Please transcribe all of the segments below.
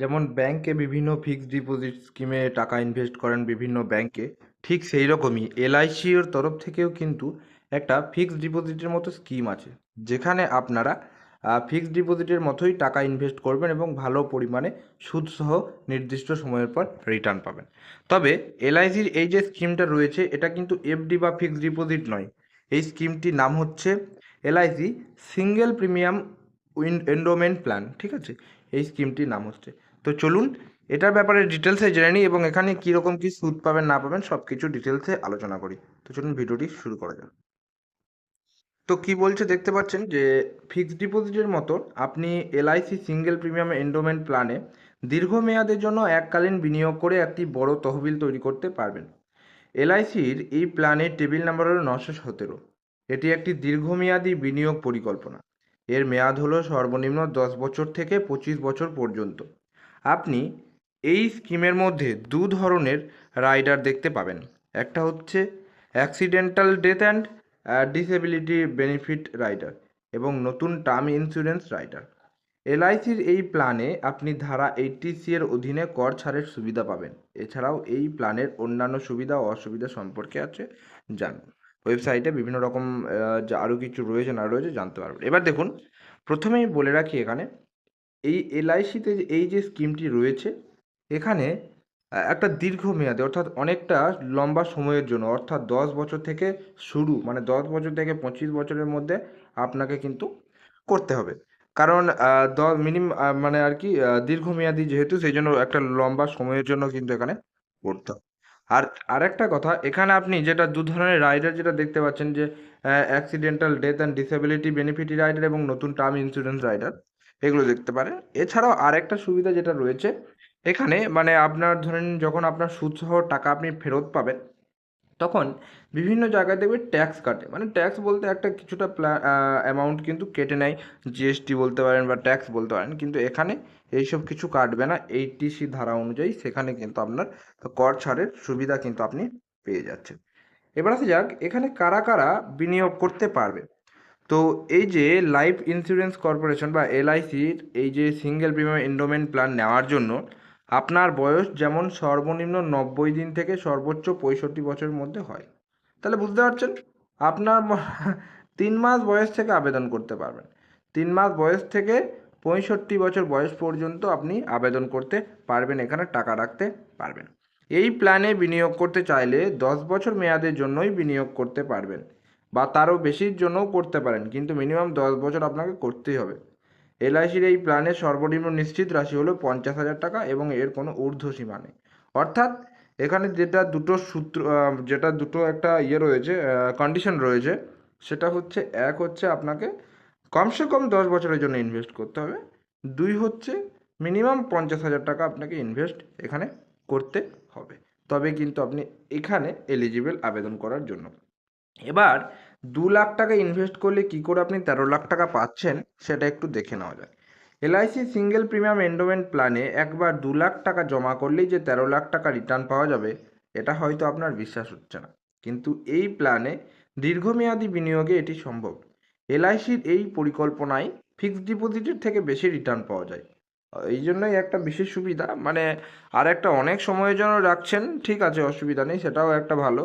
যেমন ব্যাংকে বিভিন্ন ফিক্সড ডিপোজিট স্কিমে টাকা ইনভেস্ট করেন বিভিন্ন ব্যাংকে ঠিক সেই রকমই এলআইসির তরফ থেকেও কিন্তু একটা ফিক্সড ডিপোজিটের মতো স্কিম আছে, যেখানে আপনারা ফিক্সড ডিপোজিটের মতোই টাকা ইনভেস্ট করবেন এবং ভালো পরিমাণে সুদসহ নির্দিষ্ট সময়ের পর রিটার্ন পাবেন। তবে এলআইসির এই যে স্কিমটা রয়েছে, এটা কিন্তু এফডি বা ফিক্সড ডিপোজিট নয়। এই স্কিমটির নাম হচ্ছে LIC single premium endowment plan ঠিক আছে? এই স্কিমটির নাম হচ্ছে। তো চলুন, এটার ব্যাপারে ডিটেলসে জেনে নিই এবং এখানে কীরকম কী সুদ পাবেন, না পাবেন সব কিছু ডিটেলসে আলোচনা করি। তো চলুন ভিডিওটি শুরু করা যাক। তো কি বলছে দেখতে পাচ্ছেন যে ফিক্সড ডিপোজিটের মতো আপনি এলআইসি সিঙ্গেল প্রিমিয়াম এন্ডোমেন্ট প্ল্যানে দীর্ঘমেয়াদের জন্য এককালীন বিনিয়োগ করে একটি বড় তহবিল তৈরি করতে পারবেন। এলআইসির এই প্ল্যানের টেবিল নাম্বার হলো নশো সতেরো। এটি একটি দীর্ঘমেয়াদী বিনিয়োগ পরিকল্পনা। এর মেয়াদ হলো সর্বনিম্ন দশ বছর থেকে পঁচিশ বছর পর্যন্ত। আপনি এই স্কিমের মধ্যে দু ধরনের রাইডার দেখতে পাবেন। একটা হচ্ছে accidental death and disability benefit rider এবং নতুন টার্ম ইন্স্যুরেন্স রাইডার। এলআইসির এই প্ল্যানে আপনি ধারা এইটটি সি এর অধীনে কর ছাড়ের সুবিধা পাবেন। এছাড়াও এই প্ল্যানের অন্যান্য সুবিধা ও অসুবিধা সম্পর্কে আছে, জানুন। ওয়েবসাইটে বিভিন্ন রকম আরও কিছু রয়েছে, না রয়েছে, জানতে পারবেন। এবার দেখুন, প্রথমেই বলে রাখি এখানে, এই এলআইসিতে এই যে স্কিমটি রয়েছে, এখানে একটা দীর্ঘমেয়াদে, অর্থাৎ অনেকটা লম্বা সময়ের জন্য, অর্থাৎ দশ বছর থেকে শুরু মানে দশ বছর থেকে পঁচিশ বছরের মধ্যে আপনাকে কিন্তু করতে হবে। কারণ দশ মিনিম মানে আর কি দীর্ঘমেয়াদী যেহেতু, সেই জন্য একটা লম্বা সময়ের জন্য কিন্তু এখানে করতে হবে। আর আরেকটা কথা, এখানে আপনি যেটা দু ধরনের রাইডার যেটা দেখতে পাচ্ছেন যে accidental death and disability benefit rider এবং নতুন টার্ম ইন্স্যুরেন্স রাইডার এগুলো দেখতে পারেন। এছাড়াও আরেকটা সুবিধা যেটা রয়েছে, এখানে মানে আপনার ধরেন যখন আপনার সুদসহ টাকা আপনি ফেরত পাবেন তখন বিভিন্ন জায়গায় দেখবে ট্যাক্স কাটে। মানে ট্যাক্স বলতে একটা কিছুটা অ্যামাউন্ট কিন্তু কেটে নেয়। জিএসটি বলতে পারেন বা ট্যাক্স বলতে পারেন। কিন্তু এখানে এইসব কিছু কাটবে না। এইটিসি ধারা অনুযায়ী সেখানে কিন্তু আপনার কর ছাড়ের সুবিধা কিন্তু আপনি পেয়ে যাচ্ছেন। এবার আসা যাক, এখানে কারা কারা বিনিয়োগ করতে পারবে? তো এই যে লাইফ ইন্স্যুরেন্স কর্পোরেশন বা এলআইসির এই যে সিঙ্গেল প্রিমিয়াম এন্ডোমেন্ট প্ল্যান নেওয়ার জন্য আপনার বয়স যেমন সর্বনিম্ন নব্বই দিন থেকে সর্বোচ্চ পঁয়ষট্টি বছরের মধ্যে হয়। তাহলে বুঝতে পারছেন? আপনার তিন মাস বয়স থেকে আবেদন করতে পারবেন। তিন মাস বয়স থেকে পঁয়ষট্টি বছর বয়স পর্যন্ত আপনি আবেদন করতে পারবেন, এখানে টাকা রাখতে পারবেন। এই প্ল্যানে বিনিয়োগ করতে চাইলে দশ বছর মেয়াদের জন্যই বিনিয়োগ করতে পারবেন বা তারও বেশির জন্যও করতে পারেন, কিন্তু মিনিমাম দশ বছর আপনাকে করতেই হবে। এলআইসির এই প্ল্যানের সর্বনিম্ন নিশ্চিত রাশি হলো পঞ্চাশ হাজার টাকা এবং এর কোনো ঊর্ধ্ব সীমা নেই। অর্থাৎ এখানে যেটা দুটো সূত্র যেটা দুটো একটা ইয়ে রয়েছে কন্ডিশন রয়েছে, সেটা হচ্ছে এক হচ্ছে আপনাকে কমসে কম দশ বছরের জন্য ইনভেস্ট করতে হবে। দুই হচ্ছে মিনিমাম পঞ্চাশ হাজার টাকা আপনাকে ইনভেস্ট এখানে করতে হবে। তবে কিন্তু আপনি এখানে এলিজিবল আবেদন করার জন্য। এবার দু লাখ টাকা ইনভেস্ট করলে কি করে আপনি তেরো লাখ টাকা পাচ্ছেন, সেটা একটু দেখে নেওয়া যাক এলআইসি সিঙ্গেল প্রিমিয়াম এন্ডোমেন্ট প্ল্যানে একবার দু লাখ টাকা জমা করলেই যে তেরো লাখ টাকা রিটার্ন পাওয়া যাবে, এটা হয়তো আপনার বিশ্বাস হচ্ছে না। কিন্তু এই প্ল্যানে দীর্ঘমেয়াদী বিনিয়োগে এটি সম্ভব। এলআইসির এই পরিকল্পনায় ফিক্সড ডিপোজিটের থেকে বেশি রিটার্ন পাওয়া যায়। এই জন্যই একটা বিশেষ সুবিধা মানে আর একটা অনেক সময়ের জন্য রাখছেন, ঠিক আছে, অসুবিধা নেই, সেটাও একটা ভালো।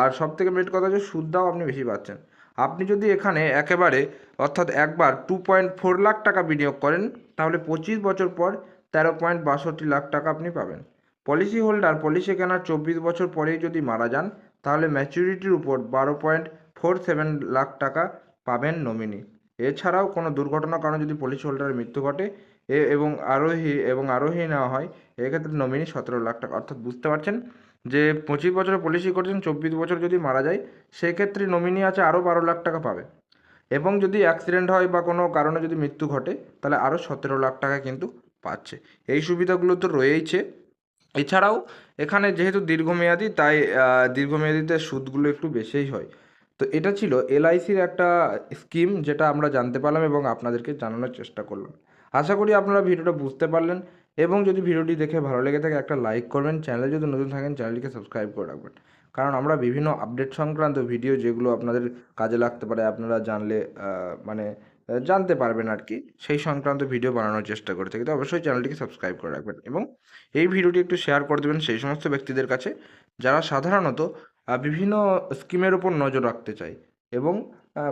আর সব থেকে মেট কথা হচ্ছে সুদটাও আপনি বেশি পাচ্ছেন। আপনি যদি এখানে একেবারে, অর্থাৎ একবার টু পয়েন্ট ফোর লাখ টাকা বিনিয়োগ করেন, তাহলে পঁচিশ বছর পর তেরো পয়েন্ট বাষট্টি লাখ টাকা আপনি পাবেন। পলিসি হোল্ডার পলিসি কেনার চব্বিশ বছর পরেই যদি মারা যান, তাহলে ম্যাচুরিটির উপর বারো পয়েন্ট ফোর সেভেন লাখ টাকা পাবেন নমিনি এছাড়াও কোনো দুর্ঘটনার কারণে যদি পলিসি হোল্ডারের মৃত্যু ঘটে এবং আরোহী এবং আরোহী নেওয়া হয়। এক্ষেত্রে নমিনি সতেরো লাখ টাকা। অর্থাৎ বুঝতে পারছেন যে পঁচিশ বছরের পলিসি করছেন, চব্বিশ বছর যদি মারা যায়, সেক্ষেত্রে নমিনি আছে আরও বারো লাখ টাকা পাবে। এবং যদি অ্যাক্সিডেন্ট হয় বা কোনো কারণে যদি মৃত্যু ঘটে, তাহলে আরও সতেরো লাখ টাকা কিন্তু পাচ্ছে। এই সুবিধাগুলো তো রয়েইছে। এছাড়াও এখানে যেহেতু দীর্ঘমেয়াদী, তাই দীর্ঘমেয়াদীতে সুদগুলো একটু বেশিই হয়। তো এটা ছিল এলআইসির একটা স্কিম যেটা আমরা জানতে পারলাম এবং আপনাদেরকে জানানোর চেষ্টা করলাম। আশা করি আপনারা ভিডিওটা বুঝতে পারলেন এবং যদি ভিডিওটি দেখে ভালো লেগে থাকে একটা লাইক করবেন, চ্যানেলে যদি নতুন থাকেন চ্যানেলটিকে সাবস্ক্রাইব করে রাখবেন। কারণ আমরা বিভিন্ন আপডেট সংক্রান্ত ভিডিও যেগুলো আপনাদের কাজে লাগতে পারে, আপনারা জানলে মানে জানতে পারবেন আর কি সেই সংক্রান্ত ভিডিও বানানোর চেষ্টা করে থাকি। তো অবশ্যই চ্যানেলটিকে সাবস্ক্রাইব করে রাখবেন এবং এই ভিডিওটি একটু শেয়ার করে দেবেন সেই সমস্ত ব্যক্তিদের কাছে, যারা সাধারণত বিভিন্ন স্কিমের উপর নজর রাখতে চায়। এবং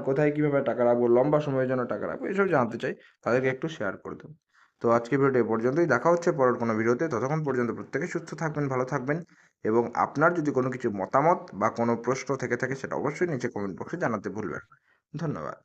কোথায় কীভাবে টাকা রাখব, লম্বা সময়ের জন্য টাকা রাখব, এসব জানতে চাই, তাদেরকে একটু শেয়ার করে দেবো তো আজকে ভিডিওটা এ পর্যন্তই, দেখা হচ্ছে পরের কোনো ভিডিওতে, ততক্ষণ পর্যন্ত প্রত্যেকে সুস্থ থাকবেন, ভালো থাকবেন এবং আপনার যদি কোনো কিছু মতামত বা কোনো প্রশ্ন থেকে থাকে, সেটা অবশ্যই নিচে কমেন্ট বক্সে জানাতে ভুলবেন না। ধন্যবাদ